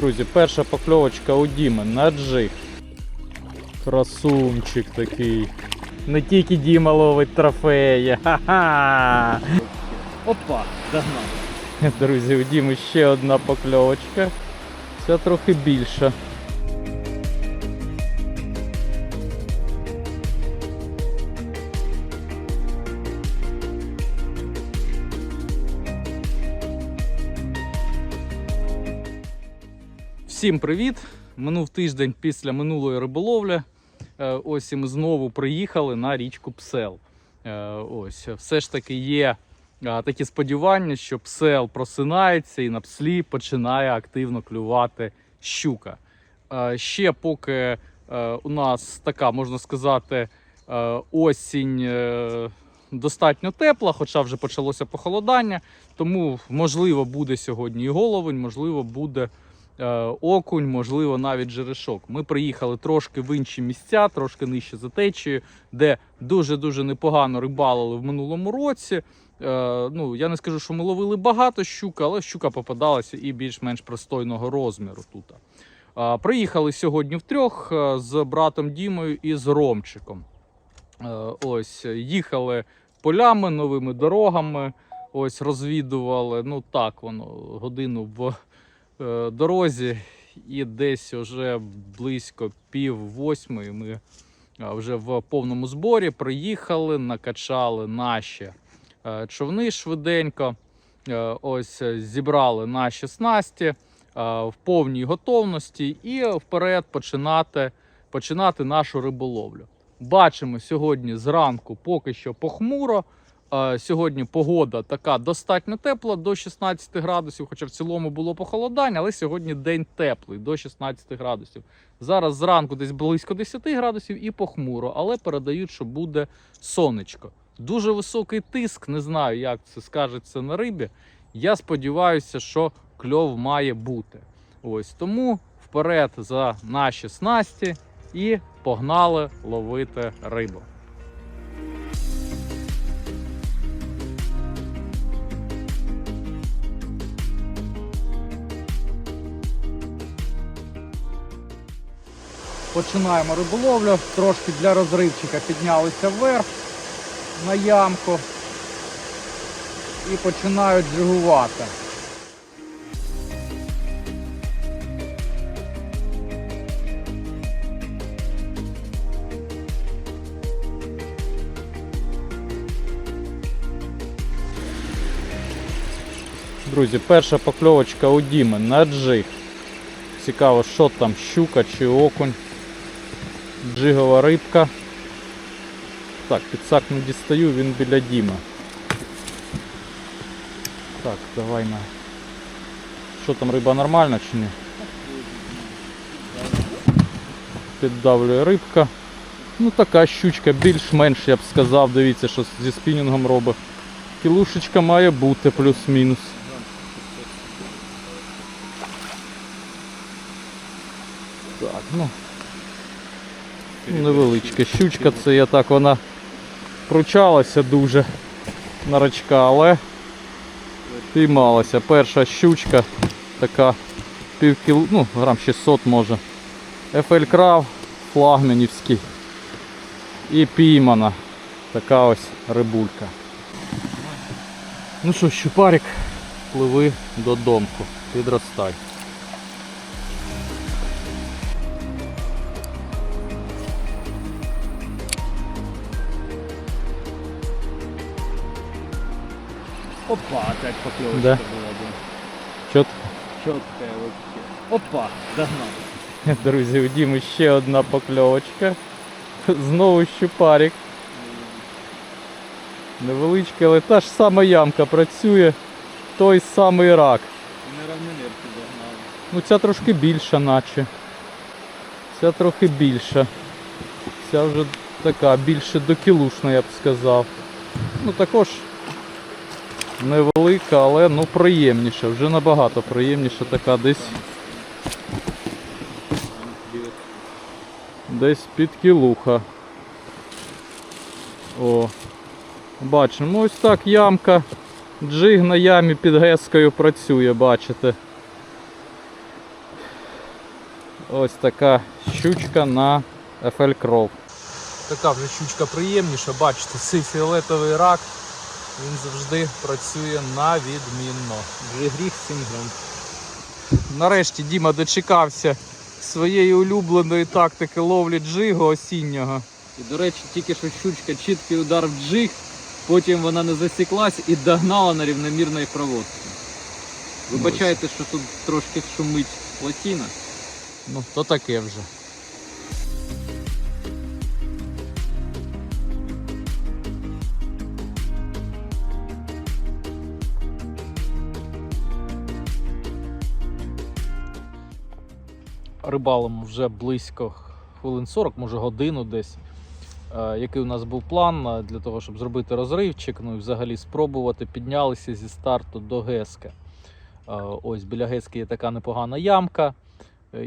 Друзі, перша покльовочка у Діми на джиг. Красунчик такий. Не тільки Діма ловить трофеї. Ха-ха! Опа, догнав. Друзі, у Діми ще одна покльовочка. Це трохи більша. Всім привіт! Минув тиждень після минулої риболовлі. Е, Ось і ми знову приїхали на річку Псел. Е, Ось, все ж таки є такі сподівання, що псел просинається і на пслі починає активно клювати щука. Е, Ще поки е, у нас така, можна сказати, е, осінь е, достатньо тепла, хоча вже почалося похолодання. Тому можливо буде сьогодні і головень, можливо, буде е, окунь, можливо, навіть жерешок. Ми приїхали трошки в інші місця, трошки нижче за течією, де дуже-дуже непогано рибалили в минулому році. Е, ну, я не скажу, що ми ловили багато щука, але щука попадалася і більш-менш пристойного розміру тут. Е, приїхали сьогодні втрьох е, з братом Дімою і з Ромчиком. Е, ось їхали полями, новими дорогами. Ось розвідували. Ну так, воно годину в е, дорозі, і десь вже близько пів восьмої ми вже в повному зборі приїхали, накачали наші е, човни швиденько. Е, Ось е, зібрали наші снасті е, в повній готовності і вперед починати, починати нашу риболовлю. Бачимо сьогодні зранку поки що похмуро. Е, Сьогодні погода така достатньо тепла до 16 градусів, хоча в цілому було похолодання, але сьогодні день теплий до 16 градусів. Зараз зранку десь близько 10 градусів і похмуро, але передають, що буде сонечко. Дуже високий тиск, не знаю, як це скажеться на рибі. Я сподіваюся, що кльов має бути. Ось тому вперед за наші снасті і погнали ловити рибу. Починаємо риболовлю. Трошки для розривчика піднялися вверх на ямку і починають джигувати. Друзі, перша покльовочка у Діми на джиг. Цікаво, що там, щука чи окунь. Джигова рибка. Так, підсак не дістаю, він біля Діми. Так, давай на. Що там, риба нормальна чи ні? Піддавлює рибка. Ну така щучка, більш-менш я б сказав, дивіться, що зі спінінгом робить. Кілушечка має бути плюс-мінус. Так, ну. Невеличка щучка, це я так вона пручалася дуже на рачка, але піймалася. Перша щучка така пів кіл, ну, грам 600 може. FL Крав флагманівський. І піймана. Така ось рибулька. Ну що, щупарик, пливи додомку, підростай. Опа, опять поклевочка Да. была, да. Чот Четкая вообще. Опа, догнал. Друзі, у Діми ще одна покльовочка. Знову щупарик. Невеличкий, але та ж сама ямка працює. Той самий рак. И на равномерке догнал. Ну ця трошки більша, наче. Ця трохи більша. Ця вже така більше докілушна, я б сказав. Ну також невелика, але ну приємніша. Вже набагато приємніша така десь. Десь під кілуха. О. Бачимо, ось так ямка. Джиг на ямі під гескою працює, бачите. Ось така щучка на FL Кров. Така вже щучка приємніша, бачите, цей фіолетовий рак, він завжди працює на відмінно. Вже гріх 7. Нарешті Діма дочекався своєї улюбленої тактики ловлі джигу осіннього. І, до речі, тільки що щучка чіткий удар в джиг, потім вона не засіклась і догнала на рівномірної проводці. Вибачайте, що тут трошки шумить плотіна. Ну, то таке вже. Рибалимо вже близько хвилин 40, може годину десь. Е, Який у нас був план е, для того, щоб зробити розривчик, ну і взагалі спробувати піднялися зі старту до Гески. Е, Ось біля Гески є така непогана ямка.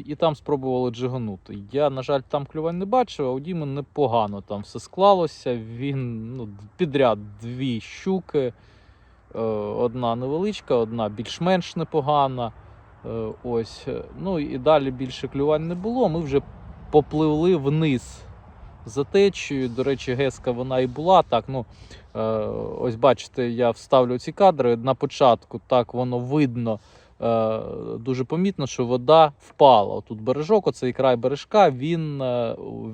І там спробували джиганути. Я, на жаль, там клювань не бачив, а у Діми непогано там все склалося. Він ну, підряд дві щуки. Одна невеличка, одна більш-менш непогана. Е, Ось. Ну і далі більше клювань не було. Ми вже попливли вниз за течією. До речі, геска вона і була так. Ну, е, ось бачите, я вставлю ці кадри. На початку так воно видно. Е, дуже помітно, що вода впала. Тут бережок, оцей край бережка, він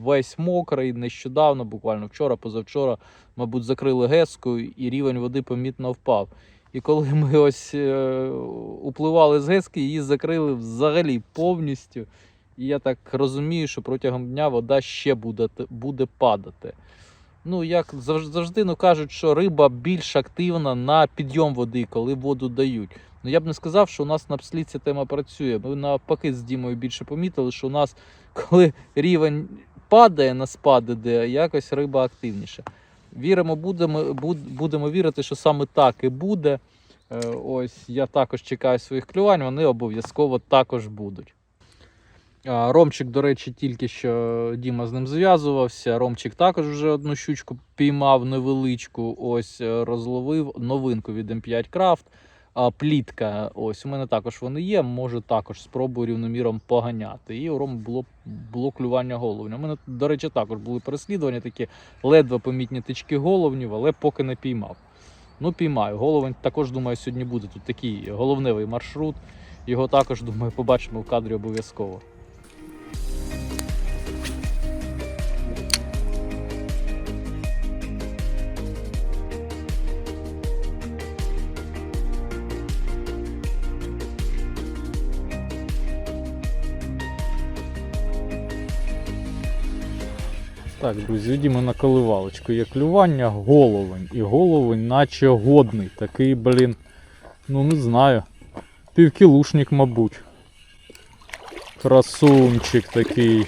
весь мокрий. Нещодавно, буквально вчора, позавчора, мабуть, закрили геску, і рівень води помітно впав. І коли ми ось е, upливали з гески, її закрили взагалі повністю. І я так розумію, що протягом дня вода ще буде, буде падати. Ну, як завжди ну, кажуть, що риба більш активна на підйом води, коли воду дають. Ну я б не сказав, що у нас на пслі ця тема працює. Ми навпаки з Дімою більше помітили, що у нас, коли рівень падає на спад іде, якось риба активніша. Віримо, будемо, будемо вірити, що саме так і буде. Е, Ось я також чекаю своїх клювань, вони обов'язково також будуть. Ромчик, до речі, тільки що Діма з ним зв'язувався. Ромчик також вже одну щучку піймав невеличку. Ось е, розловив новинку від M5 Craft. Плітка. Ось у мене також вони є. Може також спробую рівноміром поганяти. І у Роми було, було клювання головня. У мене, до речі, також були переслідування, такі ледве помітні тички головнів, але поки не піймав. Ну, піймаю. Головень також, думаю, сьогодні буде. Тут такий головневий маршрут. Його також, думаю, побачимо в кадрі обов'язково. Так, друзі, йдемо на коливалочку. Є клювання, головень. І головень наче годний. Такий, блін, ну не знаю. Півкілушник, мабуть. Красунчик такий.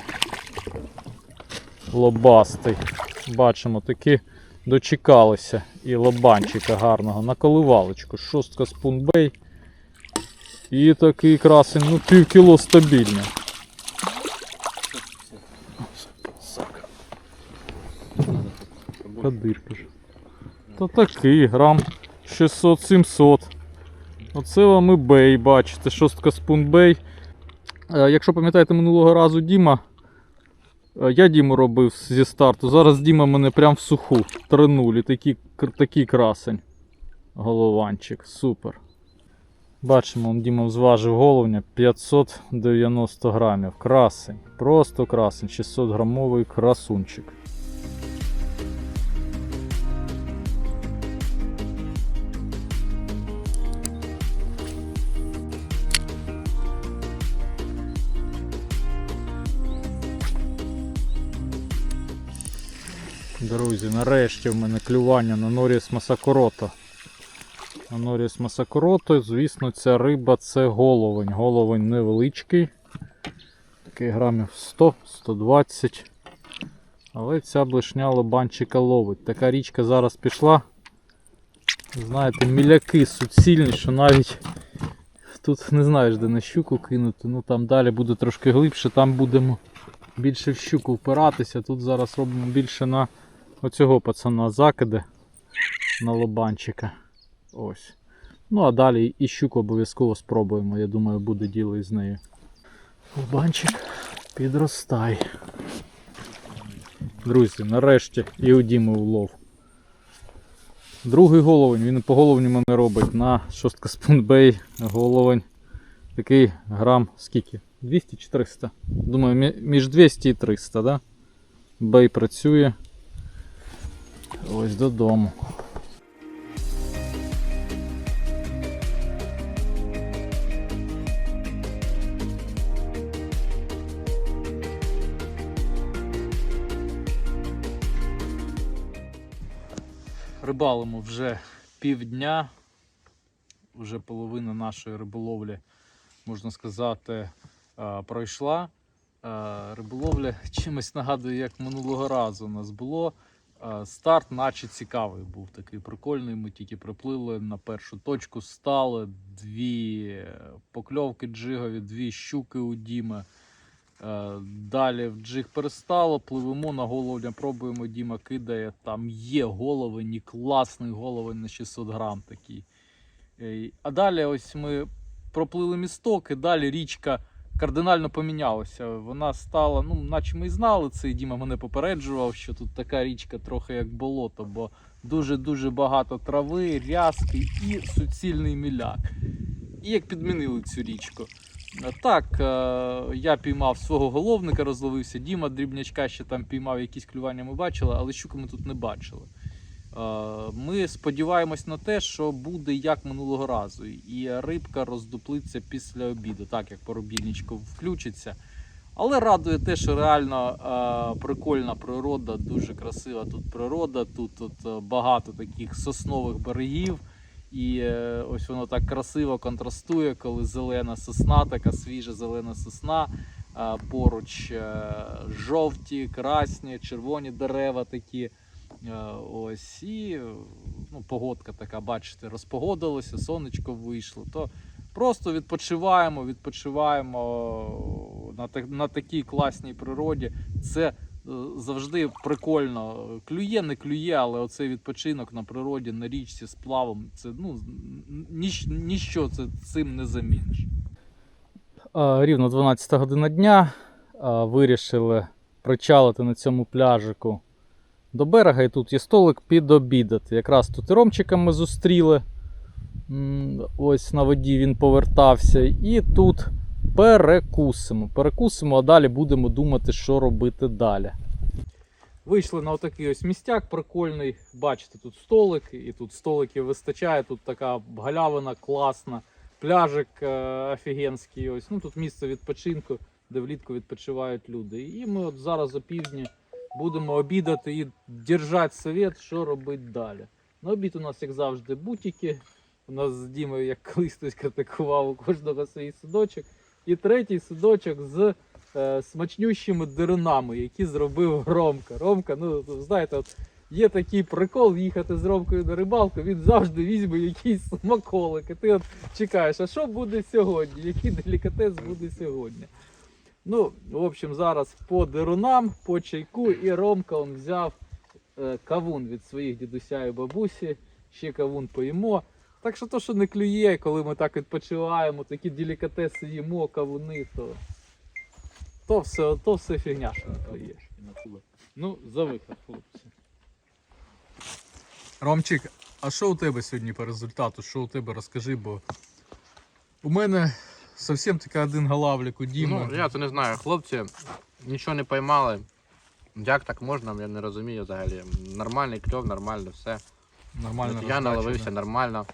Лобастий. Бачимо, таки дочекалися. І лобанчика гарного. На коливалочку. Шостка спунбей. І такий красень, ну півкіло стабільно. Кадирка ж. Та такий, грам 600-700. Оце вам і бей, бачите, шостка спунбей. Е, Якщо пам'ятаєте минулого разу Діма, е, я Діму робив зі старту. Зараз Діма мене прям в суху. 3-0. Такий, такий красень. Голованчик. Супер. Бачимо, он Діма зважив головня 590 грамів. Красень. Просто красень. 600 грамовий красунчик. Друзі, нарешті в мене клювання на Норіс Масакорото. На Норіс Масакорото, звісно, ця риба це головень. Головень невеличкий. Такий грамів 100-120. Але ця блишня лобанчика ловить. Така річка зараз пішла. Знаєте, міляки суцільні, що навіть тут не знаєш, де на щуку кинути. Ну там далі буде трошки глибше, там будемо більше в щуку впиратися. Тут зараз робимо більше на оцього пацана закиди на лобанчика. Ось. Ну а далі і щуку обов'язково спробуємо. Я думаю, буде діло із нею. Лобанчик. Підростай. Друзі, нарешті і у Діми улов. Другий головень, він по головні мене робить на шостка спунбей головень. Такий грам скільки? 200 чи 300? Думаю, між 200 і 300, да? Бей працює. Ось додому. Рибалимо вже півдня. Вже половина нашої риболовлі, можна сказати, е, пройшла. Е, Риболовля чимось нагадує, як минулого разу у нас було. Е, Старт, наче цікавий був такий прикольний. Ми тільки приплили на першу точку, стали дві покльовки джигові, дві щуки у Діми. Е, Далі в джиг перестало, пливемо на головня, пробуємо, Діма кидає. Там є головень, класний головень на 600 грам такий. Е, А далі ось ми проплили місток, і далі річка кардинально помінялася. Вона стала, ну, наче ми і знали це, і Діма мене попереджував, що тут така річка трохи як болото, бо дуже-дуже багато трави, рязки і суцільний міляк. І як підмінили цю річку. Так, е, я піймав свого головника, розловився. Діма дрібнячка ще там піймав якісь клювання ми бачили, але щуки ми тут не бачили. Е, Ми сподіваємось на те, що буде як минулого разу, і рибка роздуплиться після обіду, так як поробільничко включиться. Але радує те, що реально е, прикольна природа, дуже красива тут природа. Тут, тут е, багато таких соснових берегів. І ось воно так красиво контрастує, коли зелена сосна, така свіжа зелена сосна. Поруч жовті, красні, червоні дерева такі. Е, Ось і ну, погодка така, бачите, розпогодилося, сонечко вийшло. То просто відпочиваємо, відпочиваємо на, на такій класній природі. Це е, завжди прикольно. Клює, не клює, але оцей відпочинок на природі, на річці з плавом, це ну, ніч, ніщо це цим не заміниш. Рівно 12 година дня. Вирішили причалити на цьому пляжику до берега, і тут є столик підобідати. Якраз тут і Ромчика ми зустріли. Ось на воді він повертався. І тут перекусимо. Перекусимо, а далі будемо думати, що робити далі. Вийшли на отакий ось містяк прикольний. Бачите, тут столик, і тут столиків вистачає. Тут така галявина класна, пляжик е, офігенський. Ось. Ну, тут місце відпочинку, де влітку відпочивають люди. І ми от зараз о півдні будемо обідати і держати совет, що робити далі. На обід у нас, як завжди, бутики. У нас з Дімою, як колись хтось критикував, у кожного свій судочок. І третій судочок з е, смачнющими дерунами, які зробив Ромка. Ромка, ну знаєте, от є такий прикол їхати з Ромкою на рибалку, він завжди візьме якийсь смаколик. І ти от чекаєш, а що буде сьогодні? Який делікатес буде сьогодні? Ну, в общем, зараз по дерунам, по чайку, і Ромка он взяв е, кавун від своїх дідуся і бабусі. Ще кавун поїмо. Так що то, що не клює, коли ми так відпочиваємо, такі делікатеси їмо, кавуни, то, то, все, то все фігня, що не клює. Ну, за вихід, хлопці. Ромчик, а що у тебе сьогодні по результату? Що у тебе розкажи, бо у мене зовсім таки один галавлік у Діма. Ну, я то не знаю, хлопці нічого не поймали. Як так можна, я не розумію взагалі. Нормальний кльов, нормально все. Нормально. я розкачано. наловився нормально.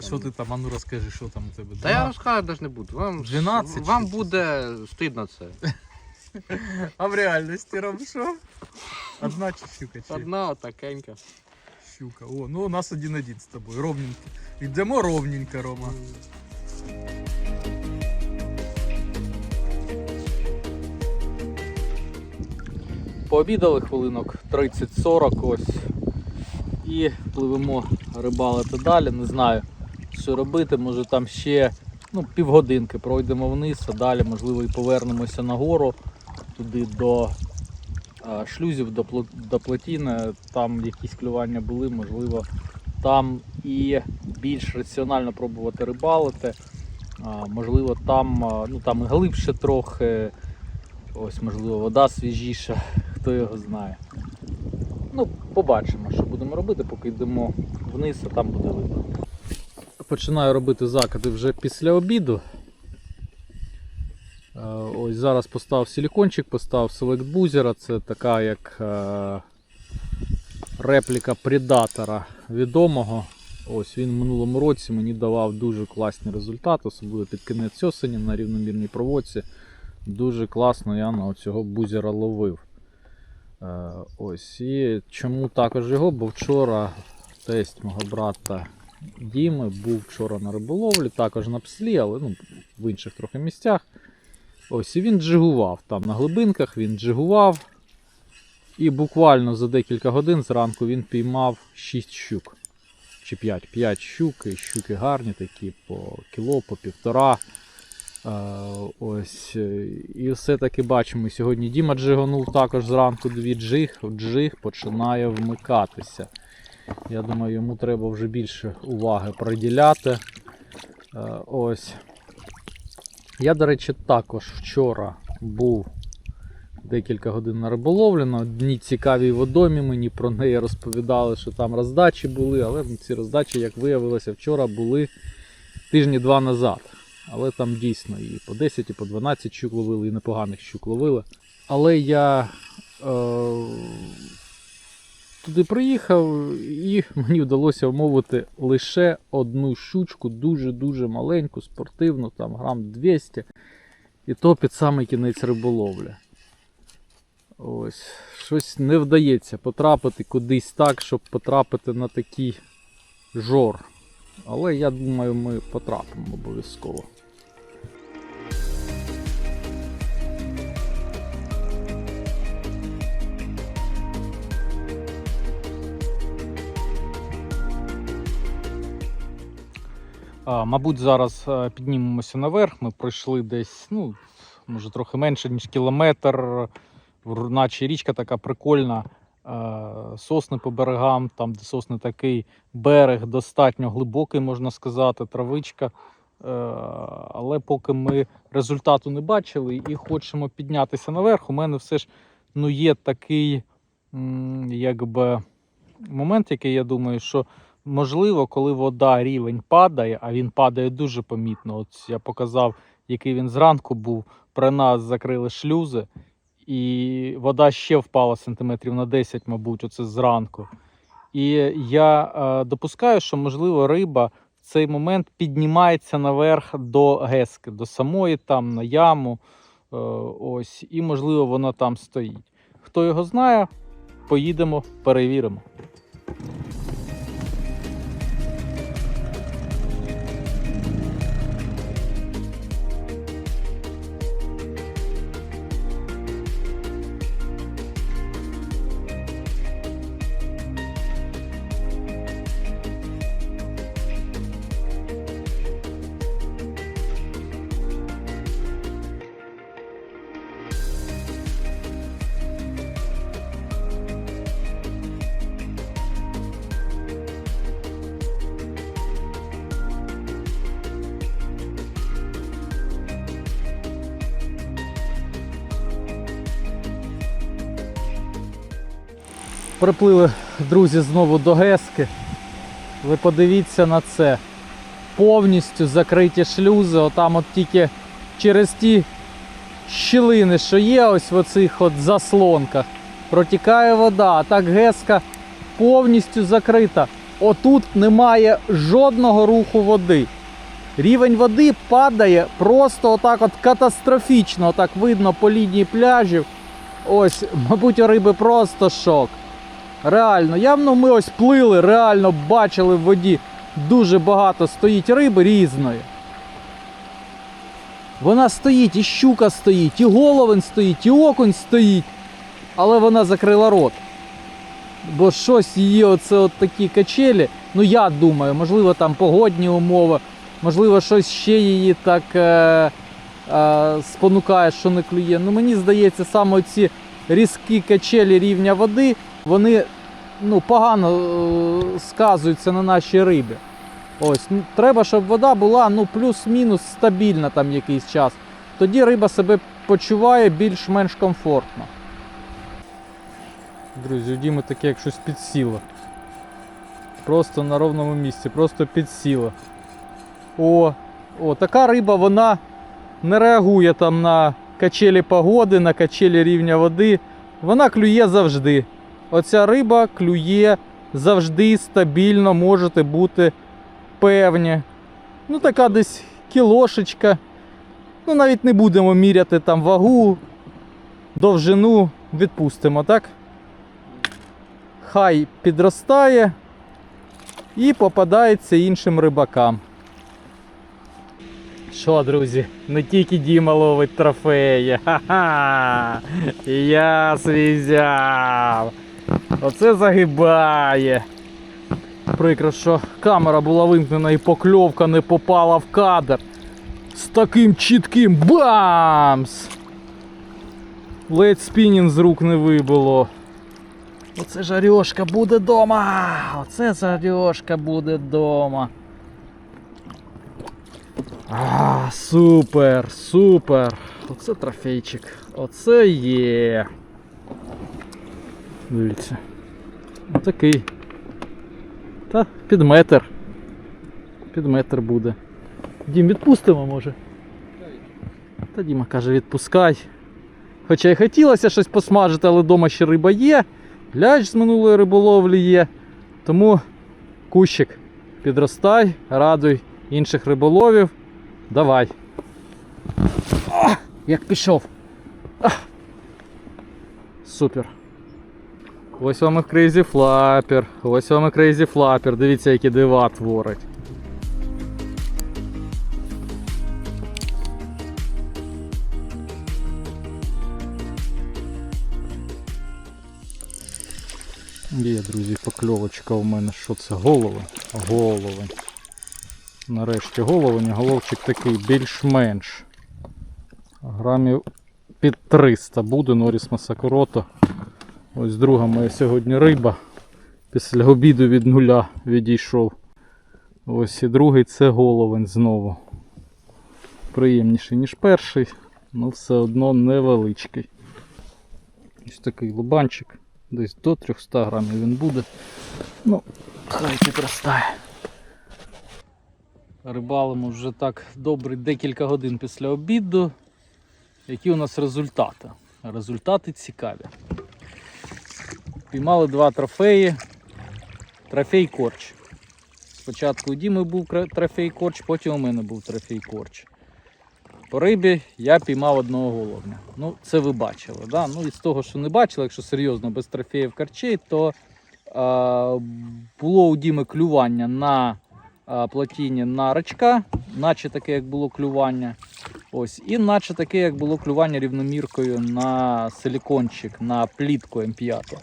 Що ти там, а ну розкажи, що там у тебе? Та я розказувати навіть не буду. Вам, 12 вам буде стидно це. А в реальності Ром, що? Одна чи щука чи Одна отакенька. щука. О, ну у нас один-один з тобою. Ровненько. Йдемо ровненько, Рома. Пообідали хвилинок 30-40 ось. І пливемо рибалити далі. Не знаю, що робити. Може там ще ну, півгодинки пройдемо вниз, а далі, можливо, і повернемося нагору туди до а, шлюзів, до, до плотіни. Там якісь клювання були, можливо, там і більш раціонально пробувати рибалити. Можливо, там, ну, там і глибше трохи. Ось, можливо, вода свіжіша, хто його знає. Ну, побачимо, що будемо робити, поки йдемо вниз, а там буде видно. Починаю робити закиди вже після обіду. Ось зараз поставив силікончик, поставив Select бузера. Це така як репліка предатора відомого. Ось він в минулому році мені давав дуже класні результати, особливо під кінець осені на рівномірній проводці. Дуже класно я на цього бузера ловив. Е, ось. І чому також його? Бо вчора тесть мого брата Діми був вчора на риболовлі, також на пслі, але ну, в інших трохи місцях. Ось і він джигував там на глибинках, він джигував. І буквально за декілька годин зранку він піймав 6 щук. Чи 5, 5 щук, і щуки гарні, такі по кіло, по півтора. Е, ось. е, І все-таки бачимо, сьогодні Діма джиганув також зранку дві джиг, джиг починає вмикатися. Я думаю, йому треба вже більше уваги приділяти. Е, Ось. Я, до речі, також вчора був декілька годин на риболовлі. На одній цікавій водомі мені про неї розповідали, що там роздачі були, але ці роздачі, як виявилося, вчора були тижні два назад. Але там дійсно і по 10, і по 12 щук ловили, і непоганих щук ловили. Але я е, туди приїхав і мені вдалося вмовити лише одну щучку, дуже-дуже маленьку, спортивну, там грам 200. І то під самий кінець риболовлі. Ось, щось не вдається потрапити кудись так, щоб потрапити на такий жор. Але я думаю, ми потрапимо обов'язково. Мабуть, зараз е, піднімемося наверх. Ми пройшли десь, ну, може, трохи менше, ніж кілометр. Наче річка така прикольна. е, Сосни по берегам, там, де сосни такий берег достатньо глибокий, можна сказати, травичка. Е, Але поки ми результату не бачили і хочемо піднятися наверх, у мене все ж ну, є такий якби, момент, який я думаю, що можливо, коли вода рівень падає, а він падає дуже помітно. От я показав, який він зранку був. При нас закрили шлюзи, і вода ще впала сантиметрів на 10, мабуть, оце зранку. І я е, допускаю, що можливо риба в цей момент піднімається наверх до гески, до самої там на яму. Е, ось, і можливо вона там стоїть. Хто його знає, поїдемо, перевіримо. Приплили друзі знову до Гески. Ви подивіться на це. Повністю закриті шлюзи, отам от тільки через ті щілини, що є ось в оцих от заслонках, протікає вода, а так Геска повністю закрита. Отут немає жодного руху води. Рівень води падає просто отак от катастрофічно. Отак видно по лінії пляжів. Ось, мабуть, у риби просто шок. Реально, явно ми ось плили, реально бачили в воді дуже багато стоїть риби різної. Вона стоїть, і щука стоїть, і головень стоїть, і окунь стоїть, але вона закрила рот. Бо щось її оце от такі качелі. Ну я думаю, можливо, там погодні умови, можливо, щось ще її так е, е, спонукає, що не клює. Ну мені здається, саме ці різкі качелі рівня води, вони ну, погано е, сказуються на нашій рибі. Ось, ну, треба, щоб вода була ну, плюс-мінус стабільна там якийсь час. тоді риба себе почуває більш-менш комфортно. Друзі, у Діми таке як щось підсіло. Просто на ровному місці, просто підсіло. О, о, така риба, вона не реагує там на качелі погоди, на качелі рівня води. Вона клює завжди. Оця риба клює завжди стабільно, можете бути певні. Ну, така десь кілошечка. Ну, навіть не будемо міряти там вагу, довжину, відпустимо, так? Хай підростає і попадається іншим рибакам. Що, друзі, не тільки Діма ловить трофеї. Ха-ха! Я свій взяв. Оце загибає. Прикро, що камера була вимкнена і покльовка не попала в кадр. З таким чітким бамс! Ледь спінінг з рук не вибило. Оце жарьошка буде дома! Оце жарьошка буде дома. А, супер, супер. Оце трофейчик. Оце є. Дивіться. Отакий. Та під метр. Під метр буде. Дім, відпустимо, може. Та Діма каже, відпускай. Хоча й хотілося щось посмажити, але вдома ще риба є. Ляж з минулої риболовлі є. Тому кущик підростай, радуй інших риболовів. Давай. А, як пішов. А. Супер. Ось вам і Crazy Flapper. Ось вам і Crazy Flapper. Дивіться, які дива творить. Є, друзі, покльовочка у мене. Що це? Голови? Голови. Нарешті головень, головчик такий більш-менш. Грамів під 300 буде Норіс Масакурото. Ось друга моя сьогодні риба. Після обіду від нуля відійшов. Ось і другий це головень знову. Приємніший, ніж перший, але все одно невеличкий. Ось такий лубанчик. Десь до 300 грамів він буде. Ну, хай підростає. Рибалимо вже так добре декілька годин після обіду. Які у нас результати? Результати цікаві. Піймали два трофеї. Трофей корч. Спочатку у Діми був трофей корч, потім у мене був трофей корч. По рибі я піймав одного головня. Ну, це ви бачили. Да? Ну, і з того, що не бачили, якщо серйозно без трофеїв корчей, то е, було у Діми клювання на е, плотіні на рачка, наче таке, як було клювання. Ось, і наче таке, як було клювання рівноміркою на силікончик, на плітку М5.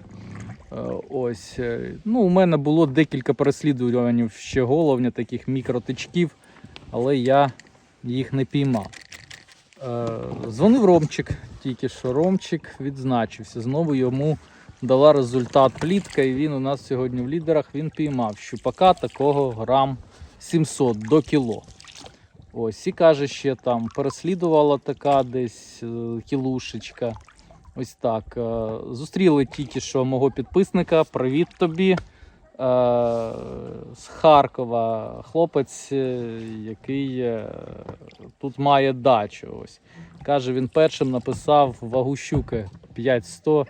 Е, Ось, е, ну, у мене було декілька переслідувань ще головня, таких мікротичків, але я їх не піймав. Е, Дзвонив Ромчик, тільки що Ромчик відзначився. Знову йому дала результат плітка, і він у нас сьогодні в лідерах він піймав щупака такого грам 700 до кіло. Ось, і каже, ще там переслідувала така десь кілушечка. Ось так. е, Зустріли тільки що мого підписника. Привіт тобі. Е, З Харкова хлопець, е, який тут має дачу. Ось. Каже, він першим написав вагу щуки 5100,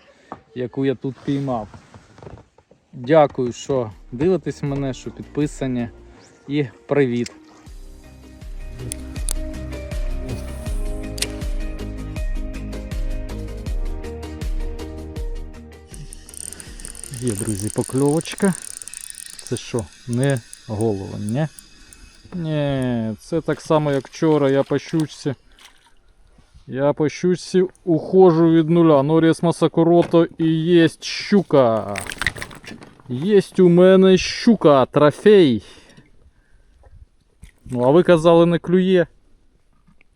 яку я тут піймав. Дякую, що дивитесь мене, що підписані. І привіт. Є, друзі, покльовочка. Це що, не головень, ні? Ні, це так само, як вчора, я по щучці. Я по щучці ухожу від нуля. Норіс Масакурото і єсть щука. Єсть у мене щука, трофей. Ну, а ви казали, не клює.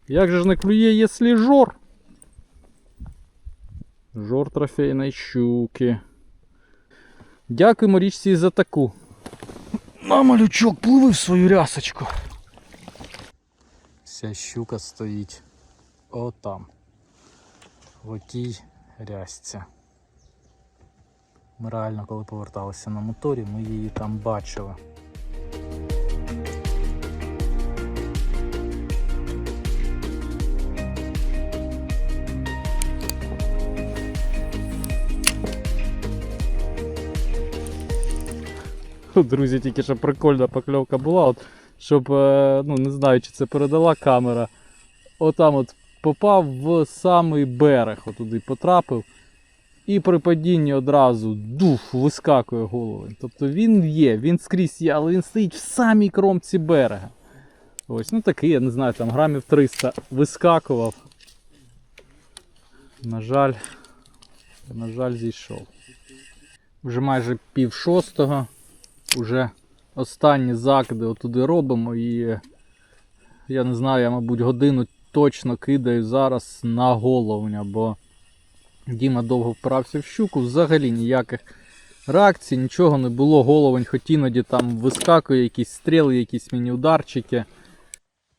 Як же ж не клює, якщо жор? Жор трофейної щуки. Дякуємо річці за таку. Мама лючок пливи в свою рясочку. Вся щука стоїть. отам. В отій рясці. Ми реально, коли поверталися на моторі, ми її там бачили. Друзі, тільки що прикольна покльовка була, от, щоб, е, ну не знаю, чи це передала камера. Отам от попав в самий берег, отуди потрапив. І при падінні одразу дух вискакує голови. Тобто він є, він скрізь є, але він стоїть в самій кромці берега. Ось, ну такий, я не знаю, там грамів 300 вискакував. На жаль, на жаль, зійшов. Вже майже пів шостого. Уже останні закиди отуди робимо і я не знаю, я, мабуть, годину точно кидаю зараз на головня, бо Діма довго впирався в щуку, взагалі ніяких реакцій, нічого не було. Головень хоч іноді там вискакує, якісь стріли, якісь міні-ударчики.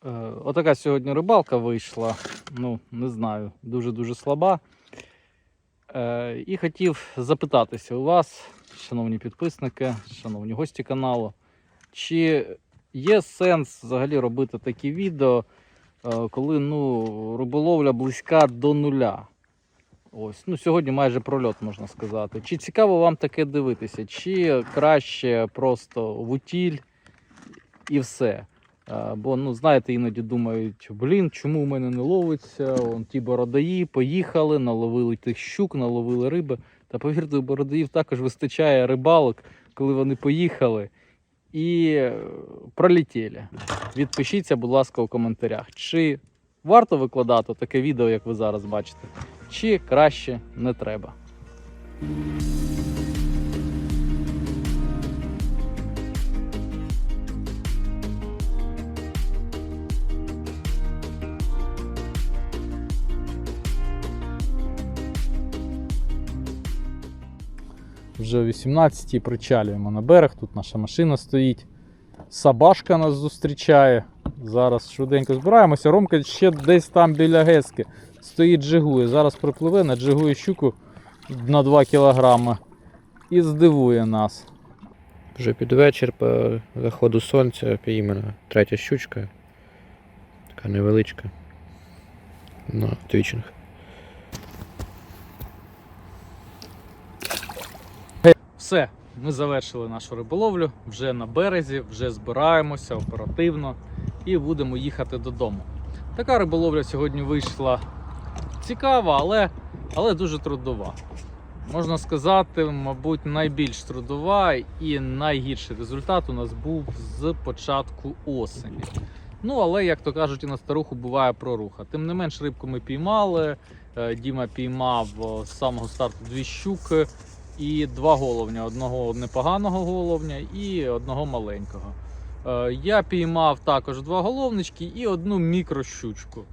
Е, отака сьогодні рибалка вийшла. Ну, не знаю, дуже-дуже слаба. Е, і хотів запитатися у вас, шановні підписники, шановні гості каналу, чи є сенс взагалі робити такі відео, е, коли ну, риболовля близька до нуля? Ось, ну сьогодні майже прольот можна сказати. Чи цікаво вам таке дивитися, чи краще просто в утіль і все. Е, Бо, ну, знаєте, іноді думають, блін, чому в мене не ловиться? Вон ті бородаї поїхали, наловили тих щук, наловили риби. Та повірте, у бородоїв також вистачає рибалок, коли вони поїхали і е, пролетіли. Відпишіться, будь ласка, у коментарях, чи варто викладати таке відео, як ви зараз бачите, чи краще не треба. Вже о 18-й причалюємо на берег, тут наша машина стоїть. Сабашка нас зустрічає. Зараз швиденько збираємося. Ромка ще десь там біля Гески стоїть джигує. Зараз припливе, наджигує щуку на 2 кілограми і здивує нас. Вже під вечір по заходу сонця піймана третя щучка. Така невеличка. На твічинг. Все, ми завершили нашу риболовлю, вже на березі, вже збираємося оперативно і будемо їхати додому. Така риболовля сьогодні вийшла цікава, але, але дуже трудова. Можна сказати, мабуть, найбільш трудова і найгірший результат у нас був з початку осені. Ну, але, як то кажуть, і на старуху буває проруха. Тим не менш, рибку ми піймали. Е, Діма піймав з самого старту дві щуки і два головня: одного непоганого головня і одного маленького. Е, Я піймав також два головнички і одну мікрощучку,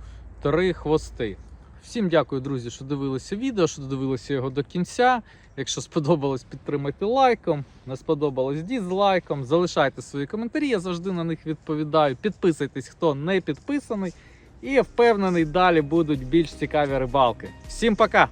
три хвости. Всім дякую, друзі, що дивилися відео, що додивилися його до кінця. Якщо сподобалось, підтримайте лайком. Не сподобалось дізлайком. Залишайте свої коментарі, я завжди на них відповідаю. Підписуйтесь, хто не підписаний. І впевнений, далі будуть більш цікаві рибалки. Всім пока!